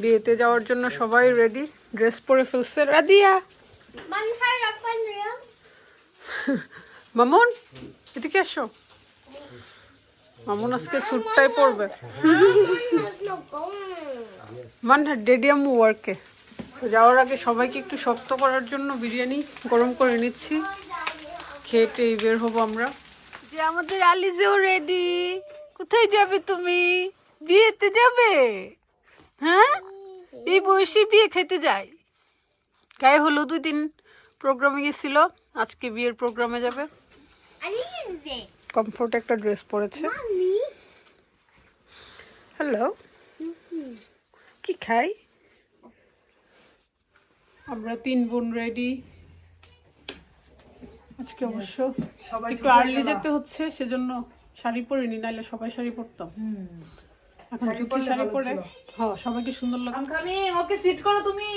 বিয়েতে যাওয়ার জন্য সবাই রেডি ড্রেস পরে ফেলছে। রাদিয়া মামুন, এদিকে এসো। মামুন আজকে স্যুটটাই পরবে। মান ডেডিয়াম ওয়ার্কে তো যাওয়ার আগে সবাইকে একটু শক্ত করার জন্য বিরিয়ানি গরম করে নিচ্ছি। খেয়ে টেই বের হব আমরা। যে আমাদের আলিজেও রেডি কোথায় যাবে তুমি? বিয়েতে যাবে? হ্যাঁ? এই বয়সে বিয়ে খেতে যায়। গায়ে হলো দুই দিন প্রোগ্রামে গেছিল আজকে বিয়ের প্রোগ্রামে যাবে. কমফোর্ট একটা ড্রেস পরেছে। হ্যালো কি খাই? আমরা তিন বোন রেডি আজকে অবশ্য একটু আর্লি যেতে হচ্ছে সেজন্য শাড়ি পরিনি নাহলে সবাই শাড়ি পরতাম এখন জুতি শাড়ি পরে। হ্যাঁ সবাইকে সুন্দর লাগে আমি ওকে সিট করো তুমি।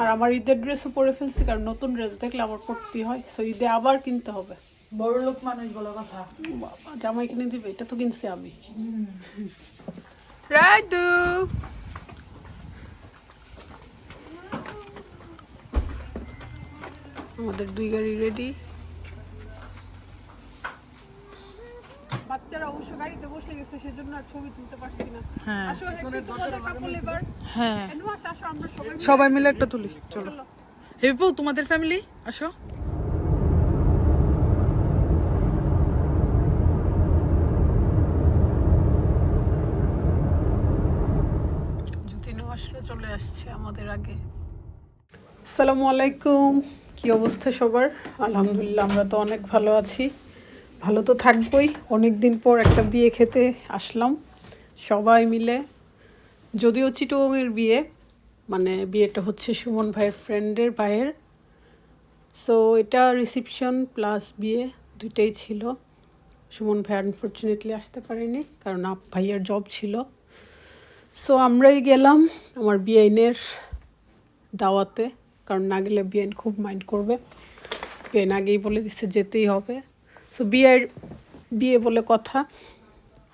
আর আমার ঈদের ড্রেসও পরে ফেলছি কারণ নতুন ড্রেস দেখলে আবার পরতেই হয়। সো ঈদে আবার কিনতে হবে। বড় লোক মানুষ বলো কথা। বাবা জামাই কিনে দিবে এটা তো কিনছি আমি। রাইদু আমাদের দুই গাড়ি রেডি বাচ্চারা অবশ্য গাড়িতে বসে গেছে সেজন্য আর ছবি তুলতে পারছি না। হ্যাঁ। আসো একটু এবার। হ্যাঁ। আসো আমরা সবাই মিলে সবাই মিলে একটা তুলি। চলো। হেপু তোমাদের ফ্যামিলি আসো। আসলে চলে আসছে আমাদের আগে। আসসালামু আলাইকুম। কি অবস্থা সবার? আলহামদুলিল্লাহ আমরা তো অনেক ভালো আছি। ভালো তো থাকবোই। অনেক দিন পর একটা বিয়ে খেতে আসলাম। সবাই মিলে। যদিও চিটোংয়ের বিয়ে মানে বিয়েটা হচ্ছে সুমন ভাইয়ের ফ্রেন্ডের ভাইয়ের। সো এটা রিসিপশন প্লাস বিয়ে দুইটাই ছিল। সুমন ভাই আনফর্চুনেটলি আসতে পারেনি, কারণ আপ ভাইয়ের জব ছিল। সো আমরাই গেলাম আমার বিআইনের দাওয়াতে, কারণ না গেলে বিআইন খুব মাইন্ড করবে। বিআইন আগেই বলে দিচ্ছে যেতেই হবে। সো বিয়ের বিয়ে বলে কথা।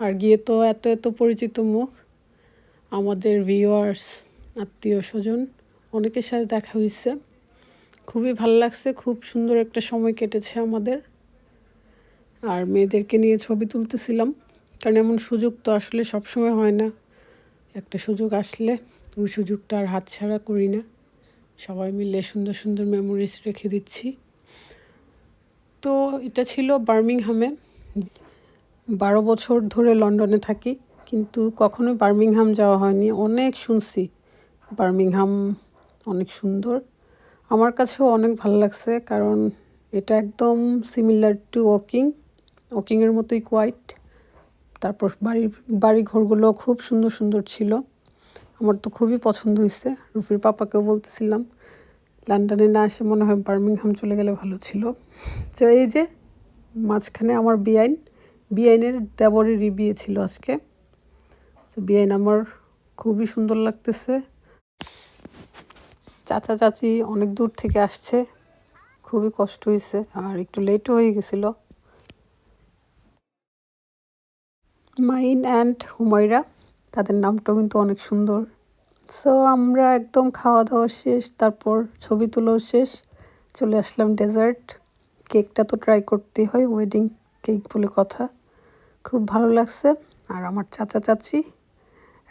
আর গিয়ে তো এত এত পরিচিত মুখ। আমাদের ভিউয়ার্স আত্মীয় স্বজন, অনেকের সাথে দেখা হয়েছে। খুবই ভালো লাগছে, খুব সুন্দর একটা সময় কেটেছে আমাদের। আর মেয়েদেরকে নিয়ে ছবি তুলতেছিলাম। কারণ এমন সুযোগ তো আসলে সবসময় হয় না। একটা সুযোগ আসলে ওই সুযোগটা আর হাতছাড়া করি না। সবাই মিলে সুন্দর সুন্দর মেমোরিজ রেখে দিচ্ছি। তো এটা ছিল বার্মিংহামে। বারো বছর ধরে লন্ডনে থাকি, কিন্তু কখনো বার্মিংহাম যাওয়া হয়নি। অনেক শুনছি, বার্মিংহাম অনেক সুন্দর। আমার কাছেও অনেক ভালো লাগছে, কারণ এটা একদম সিমিলার টু ওয়াকিং ওয়াকিংয়ের মতোই কোয়াইট তারপর বাড়ির, বাড়ি ঘরগুলো খুব সুন্দর সুন্দর ছিল। আমার তো খুবই পছন্দ হয়েছে রুফির পাপাকেও বলতেছিলাম। লন্ডনে না এসে মনে হয় বার্মিংহাম চলে গেলে ভালো ছিল। তো এই যে মাঝখানে আমার বিআইন বিআইনের দেবরেরই বিয়ে ছিল আজকে। তো বিআইন আমার খুবই সুন্দর লাগতেছে। চাচা চাচি অনেক দূর থেকে আসছে। খুবই কষ্ট হয়েছে আর একটু লেটও হয়ে গেছিল। মাইন অ্যান্ড হুমায়রা, তাদের নামটাও কিন্তু অনেক সুন্দর। সো আমরা একদম খাওয়া দাওয়া শেষ, তারপর ছবি তোলাও শেষ, চলে আসলাম ডেজার্ট কেকটা তো ট্রাই করতেই হয় ওয়েডিং কেক বলে কথা। খুব ভালো লাগছে। আর আমার চাচা চাচি,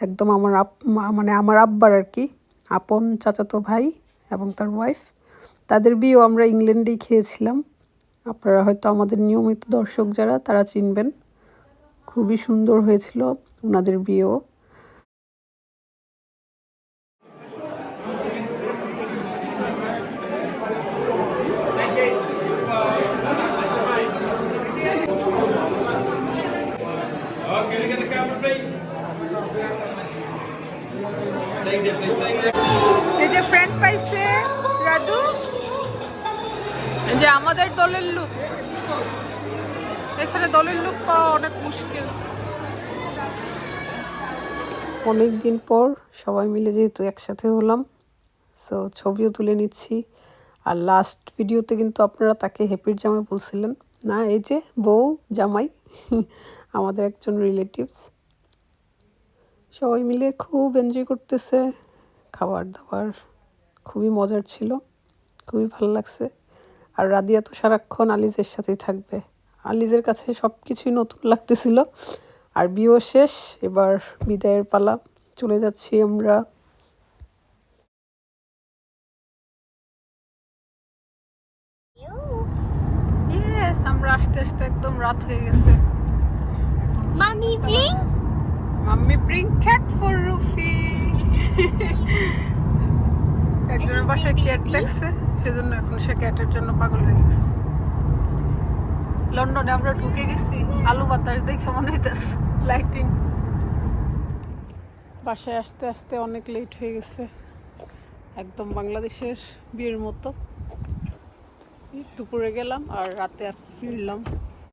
একদম আমার আপ মানে আমার আব্বার আর কি, আপন চাচাতো ভাই এবং তার ওয়াইফ তাদের বিয়েও আমরা ইংল্যান্ডেই খেয়েছিলাম। আপনারা হয়তো আমাদের নিয়মিত দর্শক যারা, তারা চিনবেন। খুবই সুন্দর হয়েছিল ওনাদের বিয়েও। এই যে ফ্রেন্ড পাইছে রাদু যে আমাদের দলের লুক এখানে দলের লুক পাওয়া অনেক মুশকিল। অনেক দিন পর সবাই মিলে যেহেতু একসাথে হলাম সো ছবিও তুলে নিচ্ছি। আর লাস্ট ভিডিওতে কিন্তু আপনারা তাকে হ্যাপির জামাই বলছিলেন। না এই যে বউ জামাই আমাদের একজন রিলেটিভস সবাই মিলে খুব এনজয় করতেছে। খাবার দাবার খুবই মজার ছিল, খুবই ভালো লাগছে। আর রাদিয়া তো সারাক্ষণ আলিজের সাথেই থাকবে। আলিজের কাছে সব কিছুই নতুন লাগতেছিল। আর বিয়েও শেষ, এবার বিদায়ের পালা, চলে যাচ্ছি আমরা। আমরা আস্তে আস্তে একদম রাত হয়ে গেছে। Mommy, bring. Cat for Ruffy একজনের বাসায় ক্যাট দেখছে সেজন্য এখন সে ক্যাটের জন্য পাগল হয়ে গেছে। লন্ডনে আমরা ঢুকে গেছি আলু বাতাস দেখে মনে হইতেছে লাইটিং বাসায় আসতে আসতে অনেক লেট হয়ে গেছে একদম বাংলাদেশের বিয়ের মতো। দুপুরে গেলাম আর রাতে ফিরলাম।